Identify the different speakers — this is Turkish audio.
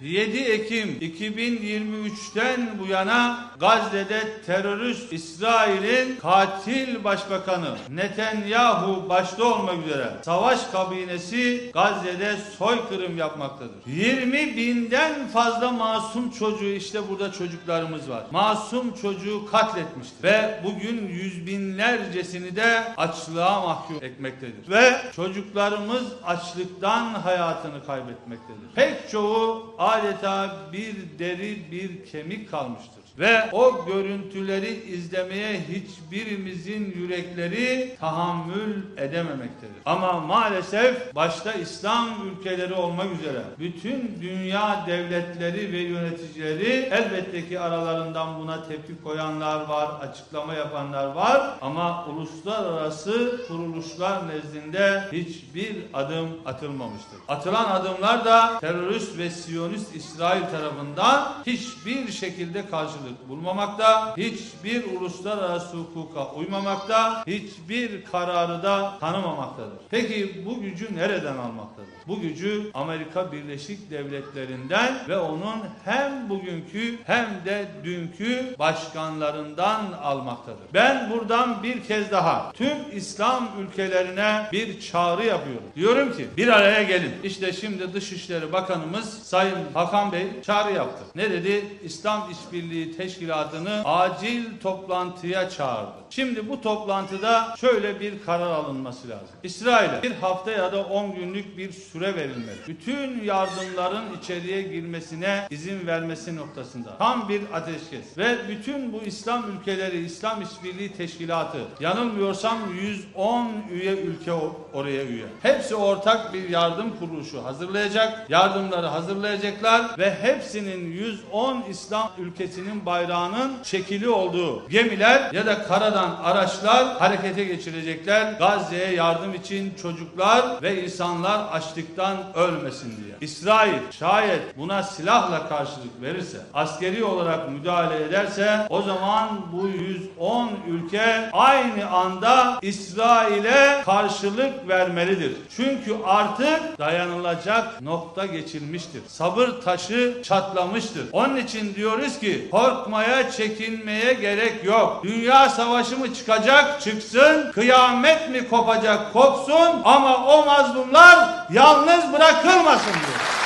Speaker 1: 7 Ekim 2023'ten bu yana Gazze'de terörist İsrail'in katil başbakanı Netanyahu başta olmak üzere savaş kabinesi Gazze'de soykırım yapmaktadır. 20 binden fazla masum çocuğu işte burada çocuklarımız var. Masum çocuğu katletmiştir. Ve bugün yüz binlercesini de açlığa mahkum etmektedir. Ve çocuklarımız açlıktan hayatını kaybetmektedir. Pek çoğu adeta bir deri bir kemik kalmıştır. Ve o görüntüleri izlemeye hiçbirimizin yürekleri tahammül edememektedir. Ama maalesef başta İslam ülkeleri olmak üzere bütün dünya devletleri ve yöneticileri elbette ki aralarından buna tepki koyanlar var, açıklama yapanlar var ama uluslararası kuruluşlar nezdinde hiçbir adım atılmamıştır. Atılan adımlar da terörist ve siyonist İsrail tarafından hiçbir şekilde karşılık bulmamakta, hiçbir uluslararası hukuka uymamakta, hiçbir kararı da tanımamaktadır. Peki bu gücü nereden almaktadır? Bu gücü Amerika Birleşik Devletleri'nden ve onun hem bugünkü hem de dünkü başkanlarından almaktadır. Ben buradan bir kez daha tüm İslam ülkelerine bir çağrı yapıyorum. Diyorum ki bir araya gelin. İşte şimdi Dışişleri Bakanımız Sayın Hakan Bey çağrı yaptı. Ne dedi? İslam İşbirliği Teşkilatı'nı acil toplantıya çağırdı. Şimdi bu toplantıda şöyle bir karar alınması lazım. İsrail'e bir hafta ya da 10 günlük bir süre verilmeli. Bütün yardımların içeriye girmesine izin vermesi noktasında tam bir ateşkes ve bütün bu İslam ülkeleri İslam İşbirliği Teşkilatı yanılmıyorsam 110 üye ülke oraya üye. Hepsi ortak bir yardım kuruluşu hazırlayacak. Yardımları hazırlayacaklar ve hepsinin 110 İslam ülkesinin bayrağının çekili olduğu gemiler ya da karadan araçlar harekete geçirecekler. Gazze'ye yardım için çocuklar ve insanlar açlıktan ölmesin diye. İsrail şayet buna silahla karşılık verirse, askeri olarak müdahale ederse o zaman bu 110 ülke aynı anda İsrail'e karşılık vermelidir. Çünkü artık dayanılacak nokta geçilmiştir. Sabır taşı çatlamıştır. Onun için diyoruz ki korkmaya, çekinmeye gerek yok. Dünya savaşı mı çıkacak? Çıksın. Kıyamet mi kopacak? Kopsun. Ama o mazlumlar yalnız bırakılmasın diyor.